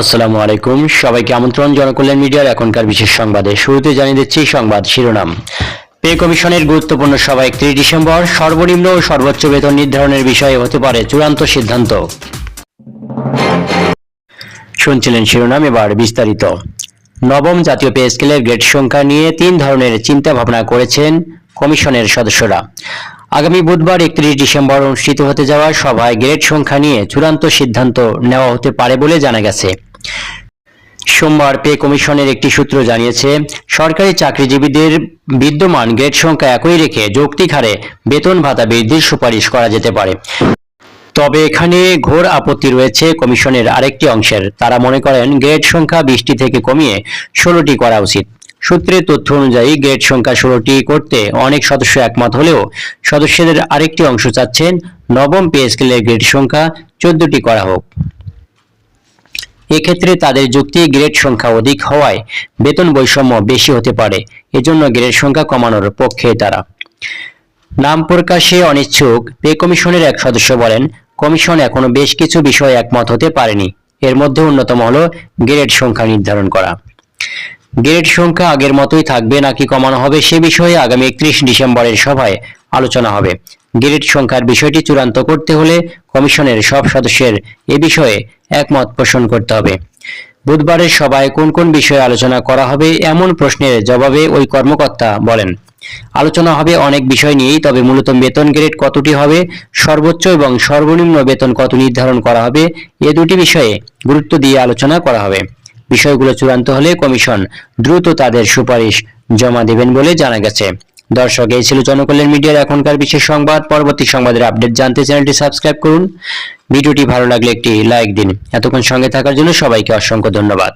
আসসালামু আলাইকুম। সবাইকে আমন্ত্রণ জনকল্যাণ মিডিয়ার এখনকার বিশেষ সংবাদে শুরুতে জানিয়ে দিচ্ছি সংবাদ শিরোনাম। পে কমিশনের গুরুত্বপূর্ণ সভা একত্রিশ ডিসেম্বর সর্বনিম্ন ও সর্বোচ্চ বেতন নির্ধারণের বিষয়ে হতে পারে চূড়ান্ত সিদ্ধান্ত। শুনছিলেন শিরোনাম, এবার বিস্তারিত। নবম জাতীয় পে স্কেলের গ্রেড সংখ্যা নিয়ে তিন ধরনের চিন্তা ভাবনা করেছেন কমিশনের সদস্যরা। আগামী বুধবার একত্রিশ ডিসেম্বর অনুষ্ঠিত হতে যাওয়া সভায় গ্রেড সংখ্যা নিয়ে চূড়ান্ত সিদ্ধান্ত নেওয়া হতে পারে বলে জানা গেছে। সোমবার পে কমিশনের একটি সূত্র জানিয়েছে, সরকারি চাকরিজীবীদের বিদ্যমান গ্রেড সংখ্যা একই রেখে যৌক্তিক হারে বেতন ভাতা বৃদ্ধির সুপারিশ করা যেতে পারে। তবে এখানে ঘোর আপত্তি রয়েছে কমিশনের আরেকটি অংশের। তারা মনে করেন, গ্রেড সংখ্যা বিশটি থেকে কমিয়ে ষোলোটি করা উচিত। সূত্রের তথ্য অনুযায়ী, গ্রেড সংখ্যা ষোলোটি করতে অনেক সদস্য একমত হলেও সদস্যদের আরেকটি অংশ চাচ্ছেন, নবম পে স্কেলের গ্রেড সংখ্যা চোদ্দটি করা হোক। এক্ষেত্রে তাদের যুক্তি গ্রেড সংখ্যা অধিক হওয়ায় বেতন বৈষম্য বেশি হতে পারে। এজন্য গ্রেড সংখ্যা কমানোর পক্ষে তারা। নাম প্রকাশে অনিচ্ছুক, পে কমিশনের এক সদস্য বলেন, কমিশন এখনও বেশ কিছু বিষয়ে একমত হতে পারেনি। এর মধ্যে অন্যতম হলো গ্রেড সংখ্যা নির্ধারণ করা। গ্রেড সংখ্যা আগের মতোই থাকবে নাকি কমানো হবে সে বিষয়ে আগামী একত্রিশ ডিসেম্বরের সভায় আলোচনা হবে। গ্রেড সংখ্যার বিষয়টি চূড়ান্ত করতে হলে কমিশনের সব সদস্যের এ বিষয়ে একমত পোষণ করতে হবে। বুধবারের সভায় কোন কোন বিষয়ে আলোচনা করা হবে এমন প্রশ্নের জবাবে ওই কর্মকর্তা বলেন। আলোচনা হবে অনেক বিষয় নিয়েই, তবে মূলত বেতন গ্রেড কতটি হবে, সর্বোচ্চ এবং সর্বনিম্ন বেতন কত নির্ধারণ করা হবে, এ দুটি বিষয়ে গুরুত্ব দিয়ে আলোচনা করা হবে। বিষয়গুলো চূড়ান্ত হলে কমিশন দ্রুত তাদের সুপারিশ জমা দেবেন বলে জানা গেছে। দর্শক, এই ছিল জনকল্যাণ মিডিয়ার এখনকার বিশেষ সংবাদ। পরবর্তী সংবাদের আপডেট জানতে চ্যানেলটি সাবস্ক্রাইব করুন। ভিডিওটি ভালো লাগলে একটি লাইক দিন। এতক্ষণ সঙ্গে থাকার জন্য সবাইকে অসংখ্য ধন্যবাদ।